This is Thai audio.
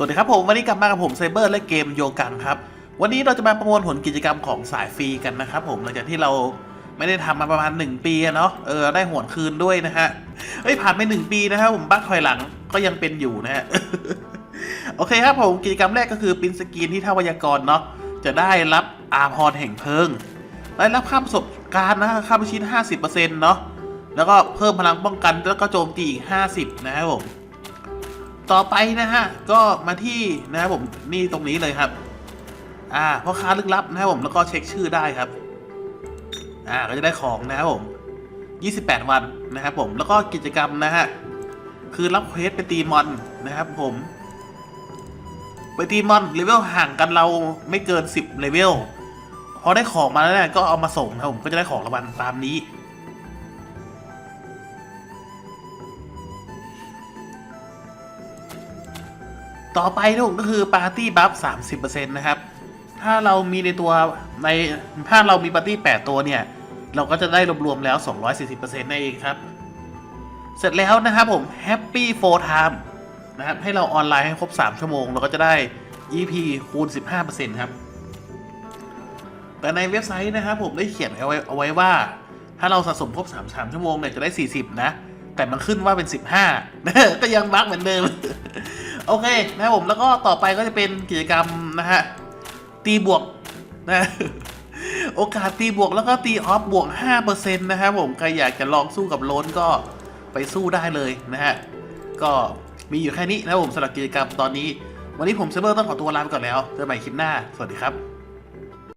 วัสดีครับผม วันนี้กลับมากับผมไซเบอร์และเกมโยกังครับ วันนี้เราจะมาประมวลผลกิจกรรมของสายฟรีกันนะครับผมหลังจากที่เราไม่ได้ทำมาประมาณ 1 ปีเนาะเออได้หวนคืนด้วยนะฮะเอ้ยผ่านไป 1 ปีนะครับผมบั๊กถอยหลังก็ยังเป็นอยู่นะฮะโอเคครับผมกิจกรรมแรกก็คือปินสกรีนที่ท่าวยากรเนาะจะได้รับอาพรแห่งเพลิงได้รับค่าประสบการณ์นะค่าประชิด50%เนาะแล้วก็เพิ่มพลังป้องกันแล้วก็โจมตีอีก50 นะครับผม ต่อไปนะฮะ ก็มาที่นะครับผมนี่ตรงนี้เลยครับ อ่าพ่อค้าลึกลับนะครับผมแล้วก็เช็คชื่อได้ครับ อ่าก็จะได้ของนะครับผม 28 วันนะครับผมแล้วก็กิจกรรมนะฮะคือรับเควสไปตีมอนนะครับผมไปตีมอนเลเวลห่างกันเราไม่เกิน10เลเวล พอได้ของมาแล้วเนี่ยก็เอามาส่งนะครับผมก็จะได้ของรางวัลตามนี้ ต่อไปนะผมก็คือปาร์ตี้บัฟ30%นะครับ ถ้าเรามีในตัวในถ้าเรามีปาร์ตี้ 8 ตัวเนี่ย เราก็จะได้รวมๆแล้ว 240%นั่นเองครับ เสร็จแล้วนะครับผม Happy for Time นะครับให้เราออนไลน์ให้ครบ 3 ชั่วโมง เราก็จะได้ EP คูณ 15%ครับแต่ในเว็บไซต์นะครับผมได้เขียนเอาไว้เอาไว้ว่า ถ้าเราสะสมครบ 3 3 ชั่วโมงเนี่ยจะได้ 40 นะ แต่มันขึ้นว่าเป็น 15 ก็ยังบั๊กเหมือนเดิม โอเคนะครับผมแล้วก็ต่อไปก็จะเป็นกิจกรรมนะฮะตีบวกนะโอกาสตีบวกแล้วก็ตีออฟบวก 5%นะครับผมใครอยากจะลองสู้กับโลนก็ไปสู้ได้เลยนะฮะก็มีอยู่แค่นี้นะครับผมสำหรับกิจกรรมตอนนี้ วันนี้ผมเซเบอร์ต้องขอตัวลาไปก่อนแล้วเจอกันใหม่คลิปหน้า สวัสดีครับ